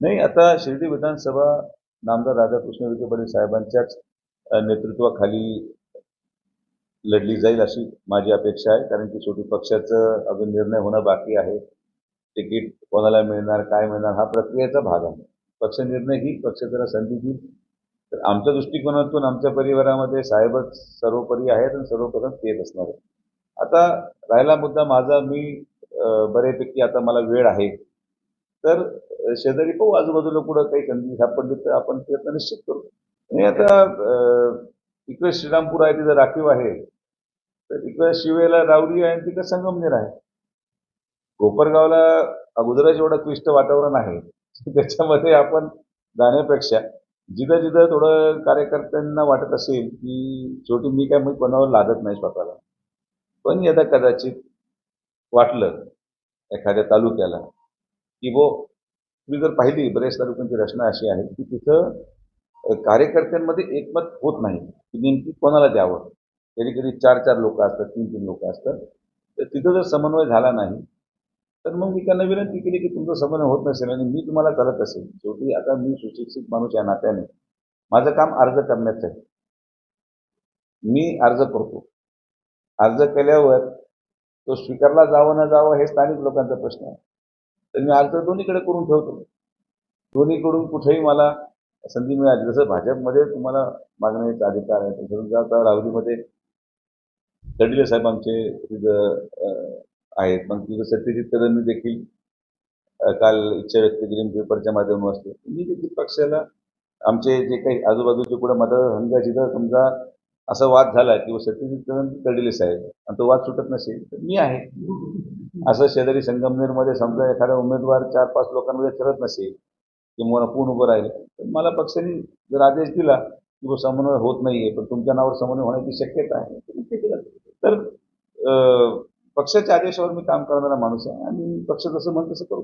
नाही आता शिर्डी विधानसभा नामदार राधाकृष्ण विखे पाटील साहेबांच्याच नेतृत्वाखाली लढली जाईल अशी माझी अपेक्षा आहे. कारण की शेवटी पक्षाचं अजून निर्णय होणं बाकी आहे. तिकीट कोणाला मिळणार काय मिळणार हा प्रक्रियेचा भाग आहे. पक्ष निर्णय ही पक्ष जरा संधी देईल तर आमच्या दृष्टिकोनातून आमच्या परिवारामध्ये साहेबच सर्वोपरी आहेत आणि सर्वप्रथम तेच असणार आहे. आता राहिला मुद्दा माझा. मी बऱ्यापैकी आता मला वेळ आहे. तर शेजारी पाहू आजूबाजूला कुठं काही संधी सापडली तर आपण प्रयत्न निश्चित करू. आणि आता इकडे श्रीरामपूर आहे तिथं राखीव आहे. तर इकडे शिवेला रावरी आहे आणि तिकडे संगमनेर आहे. कोपरगावला अगोदरच एवढं क्लिष्ट वातावरण आहे. त्याच्यामध्ये आपण जाण्यापेक्षा जिथं जिथं थोडं कार्यकर्त्यांना वाटत असेल की शेवटी मी काय मी कोणावर लागत नाही स्वतःला. पण यदा कदाचित वाटलं एखाद्या तालुक्याला की बो तुम्ही जर पाहिली बऱ्याच तालुक्यांची रचना अशी आहे की तिथं कार्यकर्त्यांमध्ये एकमत होत नाही. की नेमकी कोणाला द्यावं? कधी कधी चार चार लोक असतात तीन तीन लोक असतात. तर तिथं जर समन्वय झाला नाही तर मग मी त्यांना विनंती केली की तुमचा समन्वय होत नसेल आणि मी तुम्हाला करत असेल. शेवटी आता मी सुशिक्षित माणूस या नात्याने. माझं काम अर्ज करण्याचं आहे. मी अर्ज करतो. अर्ज केल्यावर तो स्वीकारला जावं न जावं हे स्थानिक लोकांचा प्रश्न आहे. तर मी अर्ज दोन्हीकडे करून ठेवतो. दोन्हीकडून कुठेही मला संधी मिळाली. जसं भाजपमध्ये तुम्हाला मागण्याचा अधिकार आहे तसं आता रावरीमध्ये तडीले साहेब आमचे तिथं आहेत. मग तिथं सत्यजित कदमनी देखील काल इच्छा व्यक्त केली. म्हणजे पेपरच्या माध्यमातून असते. मी देखील पक्षाला आमचे जे काही आजूबाजूचे कुठं मतदारसंघ जिथं समजा असा वाद झाला किंवा सत्यजित कदम तडीले साहेब आणि तो वाद सुटत नसेल तर मी आहे. असं शेजारी संगमनेरमध्ये समजा एखादा उमेदवार चार पाच लोकांमध्ये ठरत नसेल किंवा कोण उभं राहील. तर मला पक्षाने जर आदेश दिला की समन्वय होत नाहीये पण तुमच्या नावावर समन्वय होण्याची शक्यता आहे. तर पक्षाच्या आदेशावर मी काम करणारा माणूस आहे आणि पक्ष जसं म्हणत तसं करू.